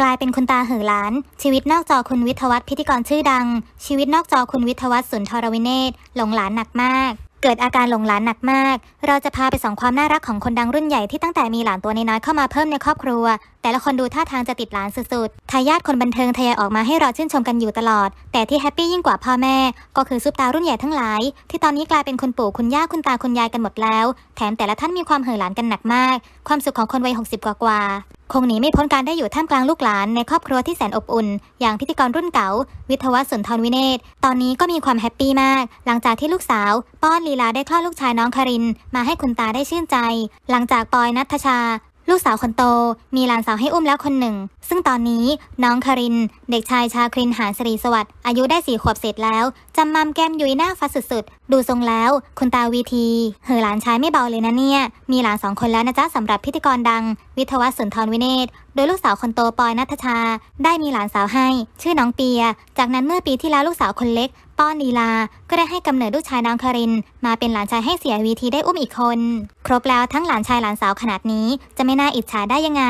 กลายเป็นคุณตาเหอหลาน ชีวิตนอกจอคุณวิทวัฒน์พิธีกรชื่อดัง ชีวิตนอกจอคุณวิทวัฒน์สุนทรวิเนศหลงหลานหนักมากเกิดอาการหลงหลานหนักมาก เราจะพาไปส่องความน่ารักของคนดังรุ่นใหญ่ที่ตั้งแต่มีหลานตัวน้อยเข้ามาเพิ่มในครอบครัว แต่ละคนดูท่าทางจะติดหลานสุดๆ ทายาทคนบันเทิงทยอยออกมาให้เราชื่นชมกันอยู่ตลอด แต่ที่แฮปปี้ยิ่งกว่าพ่อแม่ ก็คือซุปตารุ่นใหญ่ทั้งหลาย ที่ตอนนี้กลายเป็นคุณปู่คุณย่าคุณตาคุณยายกันหมดแล้ว แถมแต่ละท่านมีความเห่อหลานกันหนักมาก ความสุขของคนวัย60 กว่ากว่า คงหนีไม่พ้นการได้อยู่ท่ามกลางลูกหลานในครอบครัวที่แสนอบอุ่น อย่างพิธีกรรุ่นเก่า วิทวัฒน์สุนทรวิเนศตอนนี้ก็มีความแฮปปี้มาก หลังจากที่ลูกสาว ป้อนลีลาได้คลอดลูกชายน้องคาริน มาให้คุณตาได้ชื่นใจ หลังจากปอยนัทชา ลูกสาวคนโตมีหลานสาวให้อุ้มแล้วคนหนึ่ง ซึ่งตอนนี้น้องคาริน เด็กชายชาครินหานสรีสวัสดิ์อายุได้สี่ขวบเศษแล้วจำมัมแก้มยุยหน้าฟัดสุดๆ ดูทรงแล้ว คุณตาวีทีเหอหลานชายไม่เบาเลยนะเนี่ย มีหลานสองคนแล้วนะจ๊ะสำหรับพิธีกรดัง วิทวัฒสุนทรวิเนศ โดยลูกสาวคนโตปอยนัทชา ได้มีหลานสาวให้ ชื่อน้องเปีย จากนั้นเมื่อปีที่แล้วลูกสาวคนเล็ก ป้อนลีลา ก็ได้ให้กำเนิดลูกชายน้องคาริน มาเป็นหลานชายให้เสียวีทีได้อุ้มอีกคน ครบแล้วทั้งหลานชายหลานสาวขนาดนี้ จะไม่น่าอิจฉาได้ยังไง